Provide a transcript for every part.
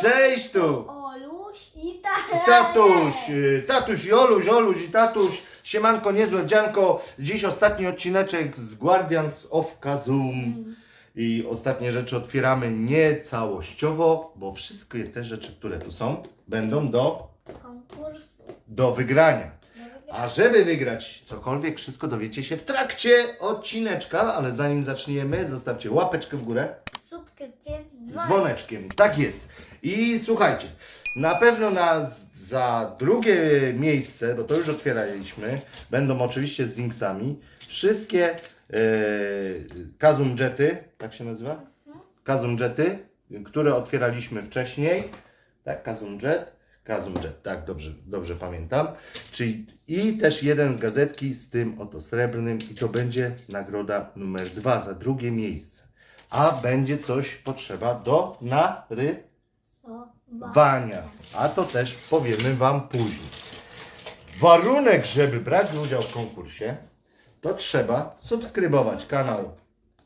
Cześć tu! Oluś i ta... Tatuś, y, tatuś i Oluś, Oluś i tatuś. Siemanko, niezłe wdzianko. Dziś ostatni odcineczek z Guardians of Kazum. I ostatnie rzeczy otwieramy nie całościowo, bo wszystkie te rzeczy, które tu są, będą do, Konkursu. do wygrania. A żeby wygrać cokolwiek, wszystko dowiecie się w trakcie odcineczka, ale zanim zaczniemy, zostawcie łapeczkę w górę Subskrypcję dzwonem. dzwoneczkiem. Tak jest. I słuchajcie, na pewno na, za drugie miejsce, bo to już otwieraliśmy, będą oczywiście z Zinksami, wszystkie e, Kazum Jety, tak się nazywa? Kazum Jety, które otwieraliśmy wcześniej. Tak, Kazum Jet. Kazum Jet, tak, dobrze, dobrze pamiętam. Czyli i też jeden z gazetki z tym oto srebrnym i to będzie nagroda numer dwa za drugie miejsce. A będzie coś potrzeba do narywania. So, A to też powiemy Wam później. Warunek, żeby brać udział w konkursie, to trzeba subskrybować kanał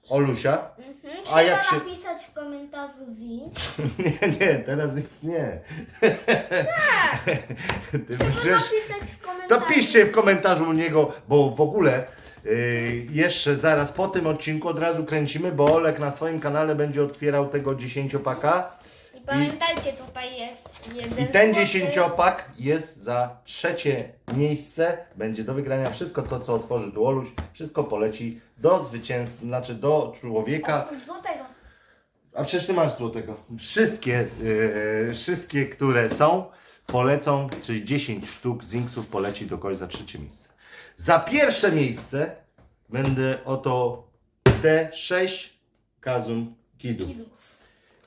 Olusia. mhm. A Trzeba jak się- napisać w komentarzu Zing. Nie, nie, teraz nic nie. Ty Trzeba będziesz... napisać w komentarzu. To piszcie w komentarzu u niego, bo w ogóle yy, jeszcze zaraz po tym odcinku od razu kręcimy, bo Olek na swoim kanale będzie otwierał tego dziesięciopaka. Pamiętajcie, tutaj jest jeden I ten złoty. dziesięciopak jest za trzecie miejsce. Będzie do wygrania wszystko to, co otworzy tu Oluś. Wszystko poleci do zwycięstwa, znaczy do człowieka. Złotego. A przecież ty masz złotego. Wszystkie, yy, wszystkie, które są, polecą, czyli 10 sztuk Zinksów poleci do kogoś za trzecie miejsce. Za pierwsze miejsce będę oto te 6 Kazum Kidów.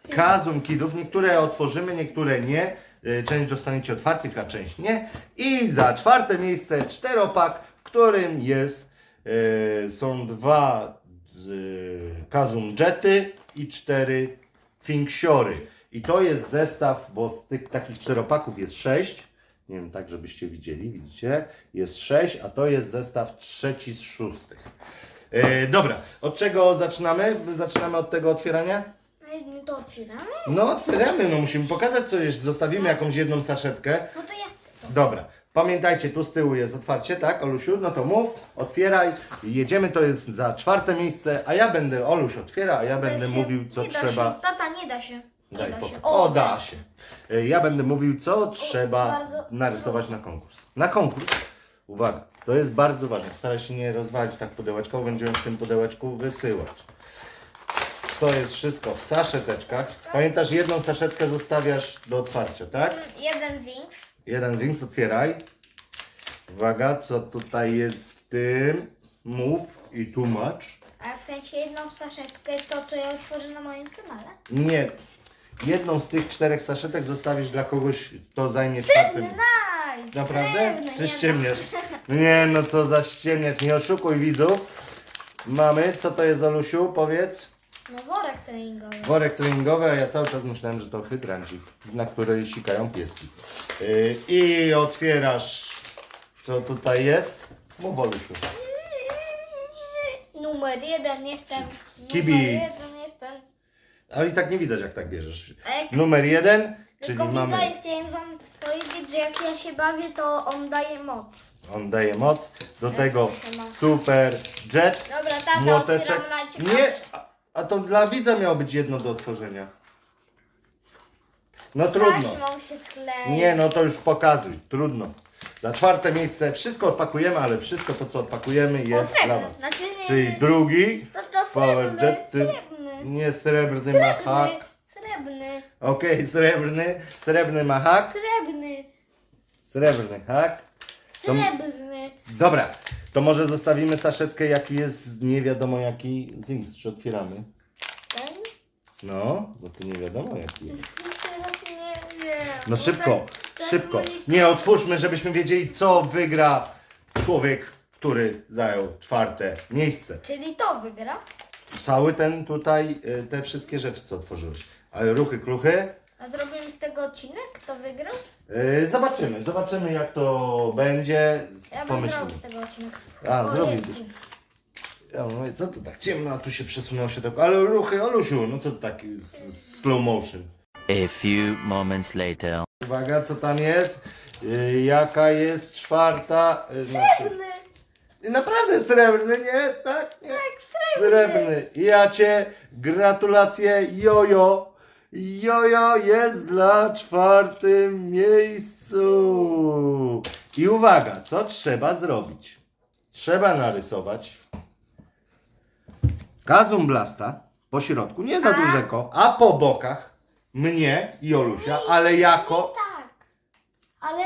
Kazum Kidów. Niektóre otworzymy, niektóre nie. Yy, Część dostaniecie otwartych, a część nie. I za czwarte miejsce czteropak, w którym jest, yy, są dwa yy, Kazum Jety i cztery Finksiory. I to jest zestaw, bo z tych takich czteropaków jest sześć. Nie wiem, tak żebyście widzieli, widzicie? Jest sześć, a to jest zestaw trzeci z szóstych. Yy, dobra, od czego zaczynamy? Zaczynamy od tego otwierania? My to otwieramy? No otwieramy, no musimy pokazać co jest. Zostawimy jakąś jedną saszetkę. No to ja chcę to. Dobra. Pamiętajcie, tu z tyłu jest otwarcie, tak, Olusiu? No to mów, otwieraj. Jedziemy, to jest za czwarte miejsce, a ja będę, Oluś otwiera, a ja będę się- mówił, co nie da trzeba. Się. Tata, nie da się. Nie Daj da pokój. się. O, da się. Y, Ja będę mówił, co trzeba bardzo- narysować na konkurs. Na konkurs, uwaga, to jest bardzo ważne. Staraj się nie rozwalić tak pudełeczka, bo będziemy w tym pudełeczku wysyłać. To jest wszystko w saszeteczkach. Pamiętasz, jedną saszetkę zostawiasz do otwarcia, tak? Jeden Zings. Jeden Zinks, otwieraj. Uwaga, co tutaj jest w tym? Mów i tłumacz. A w sensie jedną saszetkę to, co ja otworzę na moim kanale. Nie. Jedną z tych czterech saszetek zostawisz dla kogoś, kto zajmie czwarty. Nice! Naprawdę? Srebrny, Czy nie ściemniasz? Nie, no co za ściemniać, nie oszukuj widzów. Mamy, co to jest Olusiu, powiedz? No worek treningowy. Worek treningowy, a ja cały czas myślałem, że to hydrancik, na której sikają pieski. Yy, I otwierasz, co tutaj jest? Mów Olusiu. Numer jeden jestem. Kibic. Numer jeden jestem. Ale i tak nie widać, jak tak bierzesz. A jak Numer jeden, czyli tylko mamy, widzowie chciałem wam powiedzieć, że jak ja się bawię, to on daje moc. on daje moc, do tego to ma? super jet, Dobra, tata, młoteczek. otwieramy najciekawsze. Nie, a, a to dla widza miało być jedno do otworzenia. No trudno. Taśmą się skleja. Nie, no to już pokazuj, trudno. Za czwarte miejsce wszystko odpakujemy, ale wszystko to, co odpakujemy jest dla srebrny. Was. Znaczy nie, Czyli drugi, to, to Power srebrny, Jet, ty- srebrny. nie srebrny ma hak. Srebrny, srebrny, Okej, srebrny, srebrny ma hak, srebrny, srebrny hak. To- srebrny. Dobra, to może zostawimy saszetkę, jaki jest nie wiadomo jaki Zinks, czy otwieramy? Ten? No, bo to nie wiadomo jaki jest. Teraz nie wiem. No szybko, ten- ten szybko. Nie, otwórzmy, żebyśmy wiedzieli, co wygra człowiek, który zajął czwarte miejsce. Czyli to wygra. Cały ten tutaj, y, te wszystkie rzeczy, co otworzyłeś. Ale ruchy, kruchy. Tego odcinek? Kto wygrał? y, Zobaczymy, zobaczymy jak to będzie. Ja bym Pomyślimy. zrobił z tego odcinek. A. Ja mówię, co to tak ciemno, a tu się przesunęło się tak. Ale ruchy, Olusiu, no co to taki s- slow motion. A few moments later. Uwaga, co tam jest? Y, jaka jest czwarta? Y, znaczy, I naprawdę srebrny, nie? Tak? Nie? Srebrny. Ja cię gratulacje, jojo. Jojo jest na czwartym miejscu. I uwaga, co trzeba zrobić? Trzeba narysować Kazum Blasta po środku, nie za dużego, a po bokach mnie i Olusia, ale jako Tak. Ale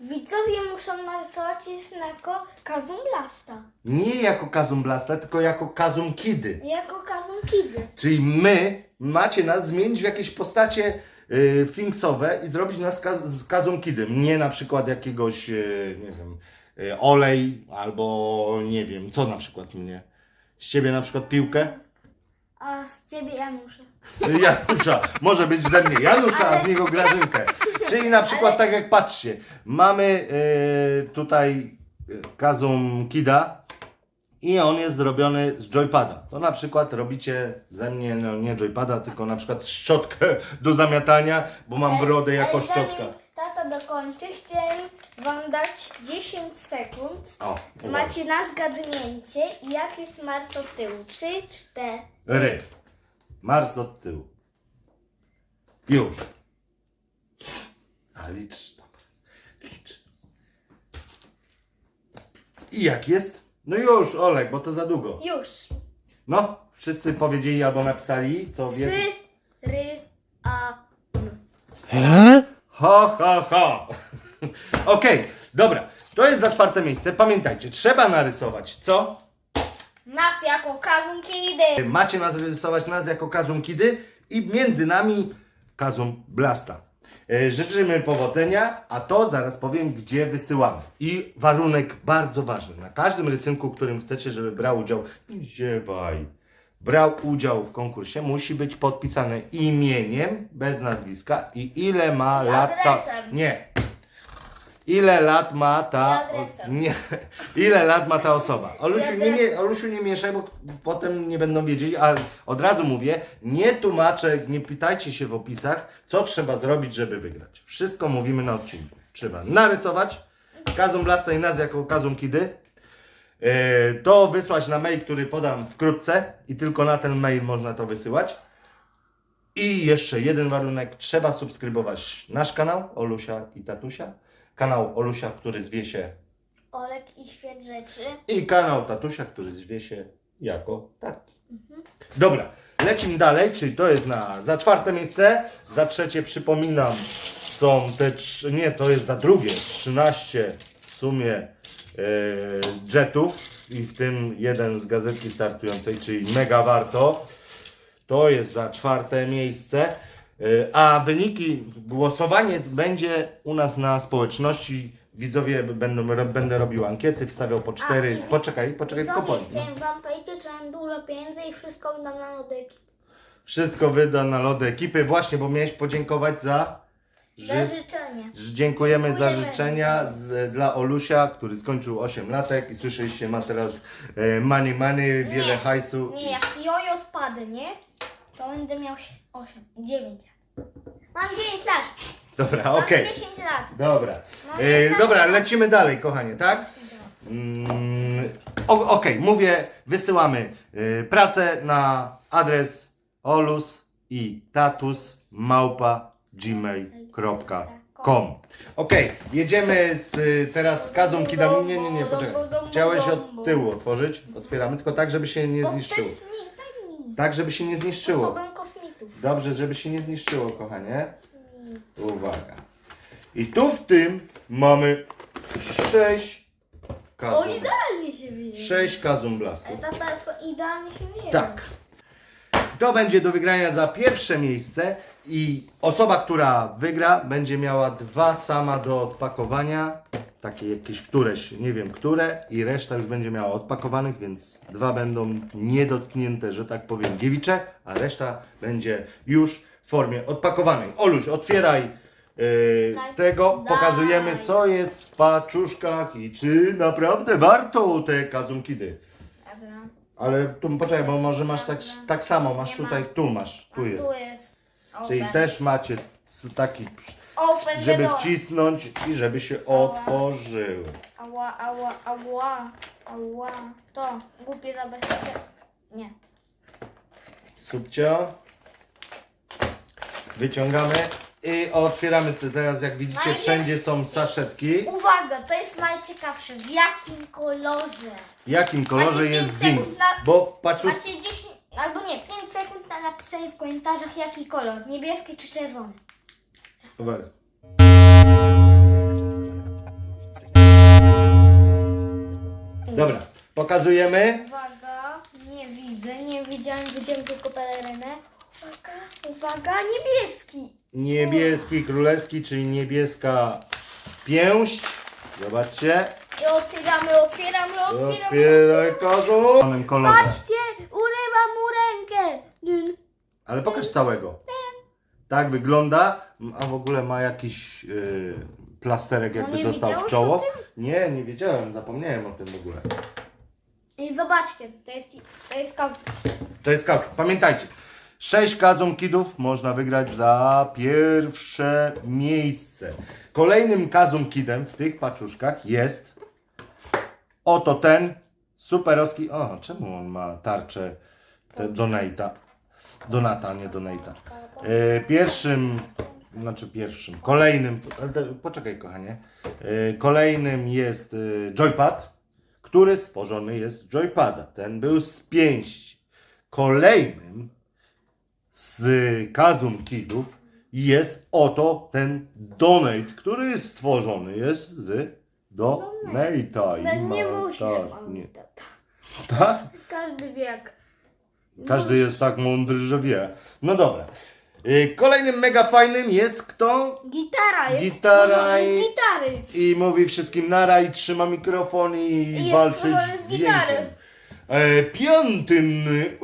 widzowie muszą narysować jako Kazum Blasta. nie jako Kazum Blasta, tylko jako Kazum Kidy. Jako Kazum Kidy. Czyli my macie nas zmienić w jakieś postacie y, finksowe i zrobić nas kaz z Kazum Kidy. Mnie na przykład jakiegoś, y, nie wiem, y, olej albo nie wiem, co na przykład mnie. Z ciebie na przykład piłkę? A z ciebie Janusza. Janusza, może być ze mnie Janusza, a z niego Grażynkę. Czyli na przykład tak jak patrzcie, mamy y, tutaj y, Kazum Kida i on jest zrobiony z joypada. To na przykład robicie ze mnie, no nie joypada, tylko na przykład szczotkę do zamiatania, bo mam brodę jako Ale zanim szczotka. Tata dokończy, chciałem wam dać 10 sekund. O, uwaga. Macie na zgadnięcie, jaki smarz od tyłu. 3, 4. Ry. Mars od tyłu. Już. A licz, dobra. Licz. I jak jest? No już, Olek, bo to za długo. Już. No, wszyscy powiedzieli albo napisali, co wie. 3, ry, a. Ha, ha, ha. Okej, dobra. To jest za czwarte miejsce. Pamiętajcie, trzeba narysować co? Nas jako Kazum Kidy. Macie nas rysować nas jako Kazum Kidy i między nami Kazum Blasta. E, Życzymy powodzenia, a to zaraz powiem, gdzie wysyłamy. I warunek bardzo ważny. Na każdym rysunku, którym chcecie, żeby brał udział, ziewaj, brał udział w konkursie, musi być podpisane imieniem, bez nazwiska i ile ma lat. Nie. Ile lat ma ta... Adresem. Nie. Ile lat ma ta osoba? Olusiu, nie, mie- Olusiu, nie mieszaj, bo potem nie będą wiedzieli, ale od razu mówię, nie tłumaczę, nie pytajcie się w opisach, co trzeba zrobić, żeby wygrać. Wszystko mówimy na odcinku. Trzeba narysować Kazum Blasta i nas jako Kazum Kidy, e, to wysłać na mail, który podam wkrótce i tylko na ten mail można to wysyłać. I jeszcze jeden warunek, trzeba subskrybować nasz kanał Olusia i Tatusia, kanał Olusia, który zwie się Olek i świat rzeczy. i kanał Tatusia, który zwie się jako taki. Dobra, lecimy dalej, czyli to jest na za czwarte miejsce, za trzecie przypominam są te, trz- nie to jest za drugie, 13 w sumie e, jetów i w tym jeden z gazetki startującej, czyli mega warto. To jest za czwarte miejsce. Y, A wyniki, głosowanie będzie u nas na społeczności. Widzowie będą, ro- będę robił ankiety, wstawiał po cztery. wi- poczekaj, poczekaj, tylko powiem. chciałem wam powiedzieć, że mam dużo pieniędzy i wszystko dam na lodyki. Wszystko wyda na lody ekipy. Właśnie, bo miałeś podziękować za. Za Ży... życzenie. ż- Dziękujemy za Dziękujemy. życzenia z, dla Olusia, który skończył 8 latek i słyszeliście, ma teraz e, money money, wiele Nie, hajsu. Nie, jak jojo spadnie, to będę miał 8, 9 lat. Mam 9 lat. Dobra, Mam okej. 10 lat. Dobra. Mam E, 11 dobra, lat. lecimy dalej, kochanie, tak? Mm, o- Okej, mówię, wysyłamy y, pracę na adres olus i tatus małpa gmail.com Okej, jedziemy z, y, teraz z Kazą Kidami. Nie, nie, nie, poczekaj. Chciałeś od tyłu otworzyć? Otwieramy, tylko tak, żeby się nie Bo to zniszczyło. jest nie, daj mi. Tak, żeby się nie zniszczyło. Osobę. Dobrze, żeby się nie zniszczyło, kochanie. Uwaga. I tu w tym mamy sześć O, kazum. idealnie się wie. Sześć kazum blastów. Tata idealnie się wie. Tak. To będzie do wygrania za pierwsze miejsce i osoba, która wygra, będzie miała dwa sama do odpakowania. Takie jakieś któreś, nie wiem które, i reszta już będzie miała odpakowanych, więc dwa będą niedotknięte, że tak powiem, dziewicze, a reszta będzie już w formie odpakowanej. Oluś, otwieraj yy, Daj. tego, pokazujemy co jest w paczuszkach i czy naprawdę warto te kazumkidy. Dobra. Ale tu poczekaj, bo może masz tak, tak samo, masz Nie tutaj, ma. tu masz, tu jest. Tu jest. Czyli Open. też macie taki, Open żeby door. wcisnąć i żeby się otworzyły. Ała, ała, ała, ała. To, głupie zabezpieczenie. Nie. Subcio. Wyciągamy i otwieramy to teraz, jak widzicie, Najpierw- wszędzie są saszetki. Uwaga, to jest najciekawsze. W jakim kolorze? W jakim kolorze Macie jest pięć sekund na- Bo paczu... Macie 10, albo nie, 5 sekund na napisanie w komentarzach jaki kolor. Niebieski czy czerwony. Uwaga. Dobra, pokazujemy. Uwaga, nie widzę, nie widziałem, widziałem tylko pelerynę. Uwaga, uwaga, niebieski. Niebieski królewski, czyli niebieska pięść. Zobaczcie. I otwieramy, otwieramy, otwieramy. Otwieraj danym kolorze. Patrzcie, urywam mu rękę. Dyn. Ale pokaż całego. Tak wygląda, a w ogóle ma jakiś yy, plasterek jakby No nie dostał w wiedziałeś czoło. Nie, nie wiedziałem, zapomniałem o tym w ogóle. I zobaczcie, to jest, to jest kauczuk. To jest kauczuk. Pamiętajcie, 6 kazum kidów można wygrać za pierwsze miejsce. Kolejnym kazum kidem w tych paczuszkach jest oto ten superowski. O, czemu on ma tarczę te Donata? Donata, nie Donata. E, pierwszym, znaczy pierwszym, kolejnym, e, poczekaj kochanie. E, kolejnym jest joypad, który stworzony jest z joypada. Ten był z pięści. Kolejnym z Kazum Kidów jest oto ten donate, który stworzony jest z Donata. No I nie ma- musisz. mam nie. Tak? Każdy wie jak. Każdy jest tak mądry, że wie. No dobra. Y, Kolejnym mega fajnym jest kto? Gitara jest Gitara stworzona i- z gitary. I mówi wszystkim nara i trzyma mikrofon i, jest walczyć stworzony z z gitary. dźwiękiem. E, piątym y,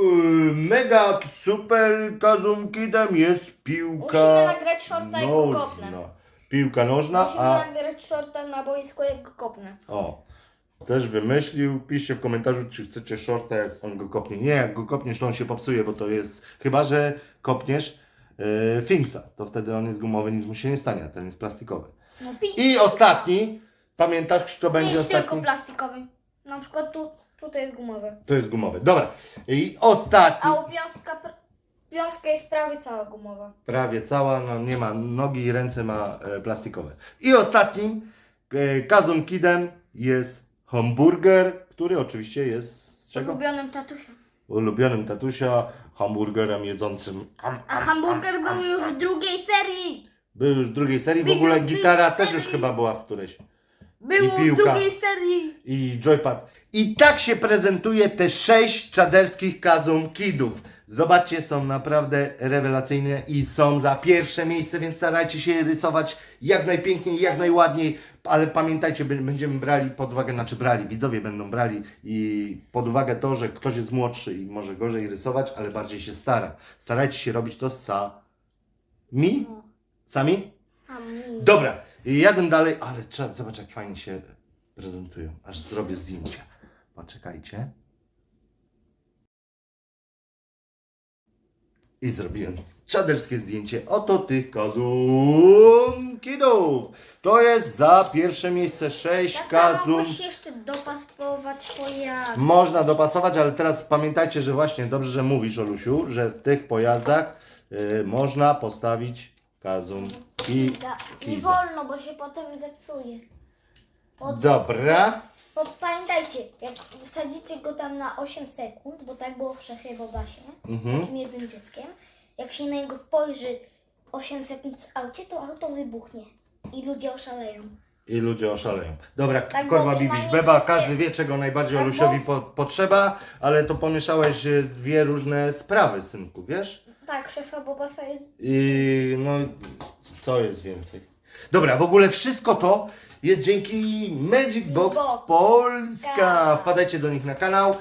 mega super kazumkidem jest piłka Musimy nagrać shorta jak go kopnę. nożna. Piłka nożna, Musimy a nagrać shorta na boisku jak go kopnę. o, też wymyślił. Piszcie w komentarzu, czy chcecie shorta, jak on go kopnie. Nie, jak go kopniesz, to on się popsuje, bo to jest, chyba że kopniesz e, Finksa, to wtedy on jest gumowy, nic mu się nie stanie, a ten jest plastikowy. No pi- I ostatni, pamiętasz, kto będzie jest tylko ostatni? plastikowy. Na przykład tu, tutaj jest gumowy. To jest gumowy. Dobra. I ostatni, A u piąstka, piąstka jest prawie cała gumowa. prawie cała, no nie ma nogi i ręce ma e, plastikowe. I ostatnim e, Kazum Kidem jest hamburger, który oczywiście jest z czego? Ulubionym tatusia. Ulubionym tatusia, hamburgerem jedzącym. Am, A am. hamburger był już w drugiej serii. Był już w drugiej serii, w Był ogóle w gitara drugiej też już serii. chyba była w którejś. Był I w piłka. drugiej serii. i joypad. I tak się prezentuje te sześć czaderskich Kazum Kidów. Zobaczcie, są naprawdę rewelacyjne i są za pierwsze miejsce, więc starajcie się rysować jak najpiękniej, jak najładniej, ale pamiętajcie, będziemy brali pod uwagę, znaczy brali, widzowie będą brali i pod uwagę to, że ktoś jest młodszy i może gorzej rysować, ale bardziej się stara. Starajcie się robić to sami. Sami? Sam Dobra, jadę dalej, ale trzeba, zobacz jak fajnie się prezentują. Aż zrobię zdjęcia. Poczekajcie. I zrobiłem czaderskie zdjęcie. Oto tych kazumkidów. To jest za pierwsze miejsce 6 Tata, mógłbyś jeszcze dopasować pojazd. Można dopasować, ale teraz pamiętajcie, że właśnie dobrze, że mówisz, Olusiu, że w tych pojazdach y, można postawić kazum i Da- Nie kida. wolno, bo się potem zepsuje. Dobra. Bo pamiętajcie, jak wsadzicie go tam na 8 sekund, bo tak było w szefie Bobasie, Mhm. takim jednym dzieckiem, jak się na niego spojrzy 8 sekund w aucie, to auto wybuchnie i ludzie oszaleją. I ludzie oszaleją. Dobra, Tak, korba przynajmniej beba, każdy wie czego najbardziej Tak, Olusiowi bo- po, potrzeba, ale to pomieszałeś e, dwie różne sprawy, synku, wiesz? Tak, szefa Bobasa jest... I no, co jest więcej? Dobra, w ogóle wszystko to jest dzięki Magic Box Box. Polska. Tak. Wpadajcie do nich na kanał. E,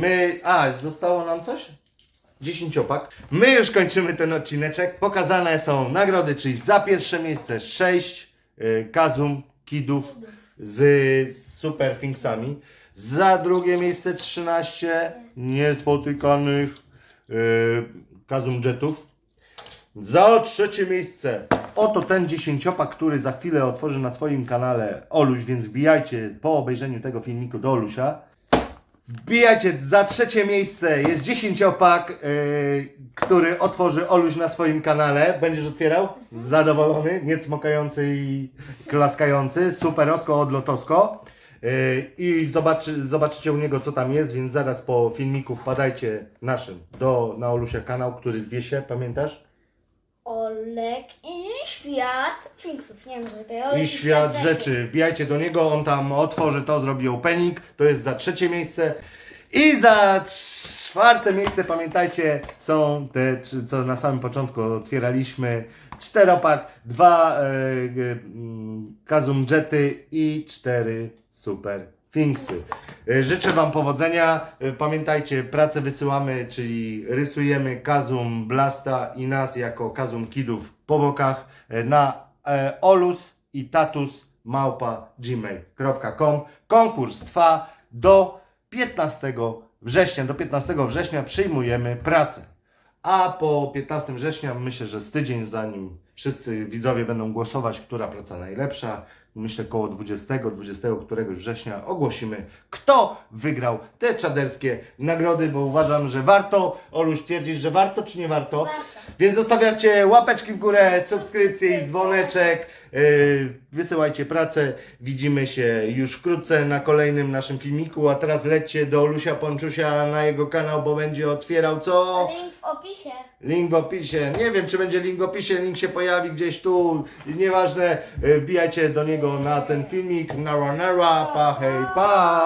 my, a, zostało nam coś? Dziesięciopak. My już kończymy ten odcineczek. Pokazane są nagrody, czyli za pierwsze miejsce 6 e, Kazum Kidów z Super Finksami. Za drugie miejsce 13 niespotykanych e, Kazum Jetów. Za trzecie miejsce. Oto ten dziesięciopak, który za chwilę otworzy na swoim kanale Oluś, więc wbijajcie po obejrzeniu tego filmiku do Olusia. Wbijajcie za trzecie miejsce. Jest dziesięciopak, yy, który otworzy Oluś na swoim kanale. Będziesz otwierał? Zadowolony, nie cmokający i klaskający. Superosko, odlotosko. Yy, I zobaczy, zobaczycie u niego, co tam jest, więc zaraz po filmiku wpadajcie naszym do, na Olusia kanał, który zwie się, pamiętasz? Olek i świat Finksów. Nie wiem, że to Olek I świat rzeczy. Wbijajcie do niego, on tam otworzy to, zrobi opening. To jest za trzecie miejsce. I za czwarte miejsce, pamiętajcie, są te, co na samym początku otwieraliśmy. Czteropak, dwa e, e, mm, Kazum Jety i cztery Super Finksy. E, Życzę Wam powodzenia. E, Pamiętajcie, pracę wysyłamy, czyli rysujemy Kazum Blasta i nas jako Kazum Kidów po bokach e, na olus i tatus małpa gmail.com. Konkurs trwa do 15 września. Do 15 września przyjmujemy pracę. A po 15 września myślę, że z tydzień zanim wszyscy widzowie będą głosować, która praca najlepsza, myślę koło 20, 20 któregoś września ogłosimy, kto wygrał te czaderskie nagrody, bo uważam, że warto. Oluś, twierdzisz, że warto czy nie warto? Warto. Więc zostawiacie łapeczki w górę, subskrypcje i dzwoneczek. Yy, wysyłajcie pracę. Widzimy się już wkrótce na kolejnym naszym filmiku. A teraz lećcie do Olusia Ponczusia na jego kanał, bo będzie otwierał co? Link w opisie. Link w opisie. Nie wiem, czy będzie link w opisie. Link się pojawi gdzieś tu. Nieważne. Yy, Wbijajcie do niego na ten filmik. Nara, nara, pa, hej, pa.